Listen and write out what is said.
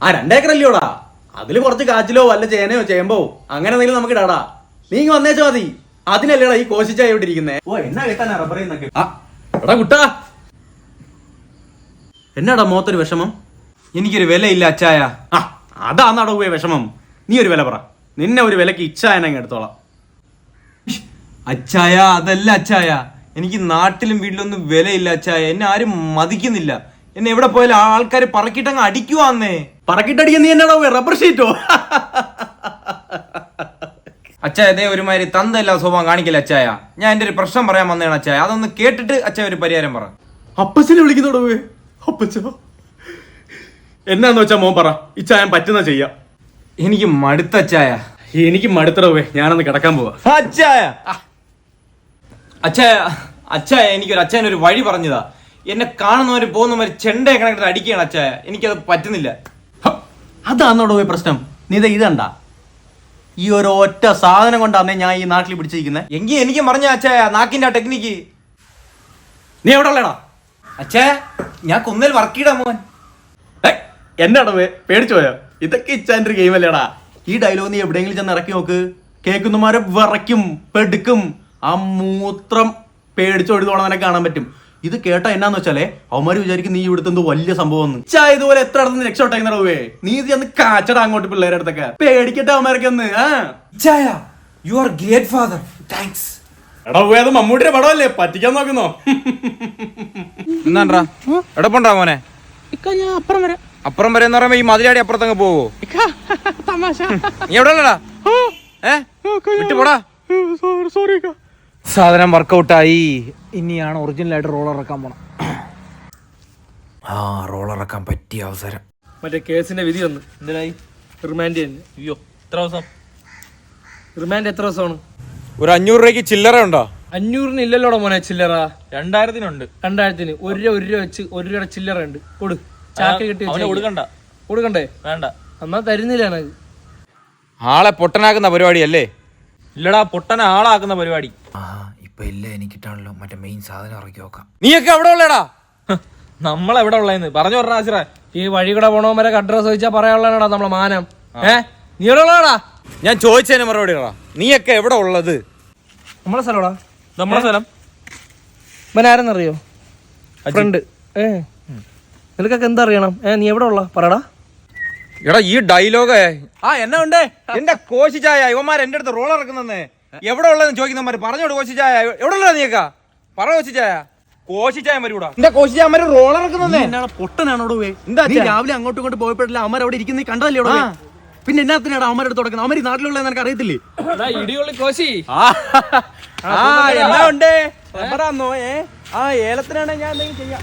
ആ രണ്ടേക്കർ അല്ലയോടാ അതിൽ കുറച്ച് കാച്ചിലോ വല്ല ചേനയോ ചേമ്പോ അങ്ങനെ എന്തെങ്കിലും നമുക്ക് ഇടാടാ. നീ ഇങ്ങ് വന്നേച്ചാ മതി അതിനല്ലേടാ ഈ കോശിച്ചായി ഇവിടെ ഓ എന്നാ കേട്ടാ റബ്ബർ ആ എടാ കുട്ടാ. എന്നാടാ മോത്തൊരു വിഷമം? എനിക്കൊരു വിലയില്ല അച്ചായ. ആ അതാന്നാടോ പോയ വിഷമം. നീ ഒരു വില പറ. നിന്നെ ഒരു വിലക്ക് ഇച്ഛായനങ്ങ് എടുത്തോളാം. അച്ചായ അതല്ല അച്ചായ. എനിക്ക് നാട്ടിലും വീട്ടിലൊന്നും വിലയില്ല അച്ചായ. എന്നെ ആരും മതിക്കുന്നില്ല. എന്നെ എവിടെ പോയാലും ആൾക്കാർ പറക്കിട്ടങ്ങ് അടിക്കുവാന്നേ. പറക്കിട്ടടിക്കാൻ നീ എന്നാടോ റബ്ബർ ഷീറ്റോ അച്ഛാ ദേ ഒരുമാതിരി തന്തല്ല സ്വഭാവം കാണിക്കില്ല അച്ചായ? ഞാൻ എന്റെ ഒരു പ്രശ്നം പറയാൻ വന്നതാണ് അച്ചായ. അതൊന്ന് കേട്ടിട്ട് അച്ഛ ഒരു പരിഹാരം പറ. അപ്പച്ചനെ വിളിക്കുന്നോടോ അപ്പച്ചോ? എന്നാന്ന് വെച്ചാ മോൻ പറ. ഇച്ഛായൻ പറ്റുന്ന ചെയ്യാം. എനിക്ക് മടുത്ത അച്ചായ. എനിക്ക് മടുത്തടവേ ഞാനൊന്ന് കിടക്കാൻ പോവാ. അച്ചായ. അച്ചായ അച്ചായ എനിക്കൊരു അച്ഛൻ ഒരു വഴി പറഞ്ഞതാ. എന്നെ കാണുന്നവര് പോകുന്നവര് ചെണ്ടയെ കണക്കിട്ട് അടിക്കുകയാണ് അച്ചായ. എനിക്കത് പറ്റുന്നില്ല. അതാന്നോടോ പോയി പ്രശ്നം? നീ ഇത് ഇതണ്ട ഈ ഒരു ഒറ്റ സാധനം കൊണ്ടാണ് ഞാൻ ഈ നാട്ടിൽ പിടിച്ചിരിക്കുന്നത് എങ്കിൽ എനിക്ക് പറഞ്ഞ അച്ഛാ നാക്കിന്റെ ആ ടെക്നിക്ക്. നീ എവിടെ ഉള്ളടാ? അച്ഛേ ഞാൻ കുന്നേൽ വർക്ക് ചെയ്താ മോൻ എന്നാടോ പേടിച്ചു പോയോ? ഇതൊക്കെ ഇച്ചാന്റെ ഒരു ഗെയിം അല്ലേടാ ഈ ഡയലോഗ് നീ എവിടെയെങ്കിലും ചെന്ന് ഇറക്കി നോക്ക്. കേൾക്കുന്നമാരെ വിറയ്ക്കും പെടുക്കും. ആ മൂത്രം പേടിച്ചൊഴുതോളം തന്നെ കാണാൻ പറ്റും. ഇത് കേട്ട എന്നാന്ന് വെച്ചാലേ അവന്മാര് വിചാരിക്കും നീ ഇവിടുത്തെ എന്തോ വലിയ സംഭവം ചാ ഇതുപോലെ എത്ര അടുത്ത് രക്ഷപ്പെട്ടേ നീ ഇത് ചെന്ന് കാച്ചടാ അങ്ങോട്ട് പിള്ളേരുടെ അടുത്തൊക്കെ. പേടിക്കട്ടെ അവന്മാരൊക്കെ ഒന്ന് you are great father thanks എടാ അത് മമ്മൂട്ടിയുടെ പടമല്ലേ? പറ്റിക്കാൻ നോക്കുന്നോ? മോനെ? ഞാൻ അപ്പുറം വരാം. അപ്പുറം വരെ എന്ന് പറയുമ്പോ ഈ മതിലാടി അപ്പുറത്തങ്ങ് പോവോ? തമാശ. നീ എവിടെ ഏ? വിട്ടു പോടാ. സോറി ഇക്ക. സാധനം വർക്കൗട്ടായി. ഇനിയാണ് ഒറിജിനലായിട്ട് റോൾ ഇറക്കാൻ പോണം ആ റോൾ ഇറക്കാൻ പറ്റിയ അവസരം. മറ്റേ കേസിന്റെ വിധി വന്നു എന്തിനായി? റിമാൻഡ് അയ്യോ എത്ര ദിവസം. റിമാൻഡ് എത്ര ദിവസമാണ്? ഒരു അഞ്ഞൂറ് രൂപയ്ക്ക് ചില്ലറ ഉണ്ടോ? അഞ്ഞൂറിന് ഇല്ലല്ലോടാ മോനെ ചില്ലറ. രണ്ടായിരത്തിനുണ്ട്. രണ്ടായിരത്തിന്. ഒരു രൂപ ഒരു രൂപ വെച്ച് ഒരു രൂപയുടെ ചില്ലറ ഉണ്ട്. കൊടു. ചാക്ക് കിട്ടി. കൊടുക്കണ്ട. കൊടുക്കണ്ടേ? വേണ്ട. എന്നാ തരുന്നില്ല ആളെ പൊട്ടനാക്കുന്ന പരിപാടിയല്ലേ? ഇല്ലടാ പൊട്ടന ആളാക്കുന്ന പരിപാടി. ആ ഇപ്പൊ ഇല്ല എനിക്കിട്ടാണല്ലോ. മറ്റേ മെയിൻ സാധനം ഇറക്കി നോക്കാം നീയൊക്കെ എവിടെ ഉള്ളടാ? നമ്മളെവിടെ ഉള്ളതെന്ന് പറഞ്ഞു പറഞ്ഞ ആശ്ര ഈ വഴി കൂടെ പോണവരെ അഡ്രസ് ചോദിച്ചാൽ പറയാനുള്ളതാണ് നമ്മളെ മാനം? ഏ? നീ എവിടെ ഉള്ളതാടാ ഞാൻ ചോദിച്ചതിന് മറുപടി പറ നീയൊക്കെ എവിടെ ഉള്ളത്? നമ്മളെ സ്ഥലമാടാ. നമ്മളെ സ്ഥലം? ഇവനാരെന്നറിയോ ഫ്രണ്ട് ഏ? നിനക്കൊക്കെ എന്തറിയണം ഏ നീ എവിടെ ഉള്ള? പറടാ. എടാ ഈ ഡയലോഗ് ആ എന്നാ ഉണ്ട്? എന്റെ കോശിച്ചായ ഇവന്മാർ എന്റെ അടുത്ത് റോൾ ഇറക്കുന്നേ എവിടെ ഉള്ളതെന്ന് ചോദിക്കുന്നവന്മാർ പറഞ്ഞോട് കോശിച്ചായ. എവിടെ ഉള്ളത് നീക്കാ പറ കോശിച്ചായ. കോശിച്ചായ മരൂടാ എന്റെ കോശിച്ചായ റോൾ ഇറക്കുന്നേ. എന്നാണ് പൊട്ടനാണോടോ പോയി എന്താ? രാവിലെ അങ്ങോട്ടും ഇങ്ങോട്ട് പോയപ്പോഴല്ല അമ്മ അവിടെ ഇരിക്കുന്ന? നീ കണ്ടതല്ലേ അവിടെ പിന്നെ എന്നാത്തിനാണ് അമ്മ എടുത്ത് തുടക്കുന്നത് അമ്മര് ഈ നാട്ടിലുള്ള നിനക്ക് അറിയത്തില്ലേ? ഇടിയുള്ളി കോശി. ആ. എന്നാ ഉണ്ട്? റബ്ബറാന്നോ ഏ? ആ ഏലത്തിനാണ് ഞാൻ എന്തെങ്കിലും ചെയ്യാം.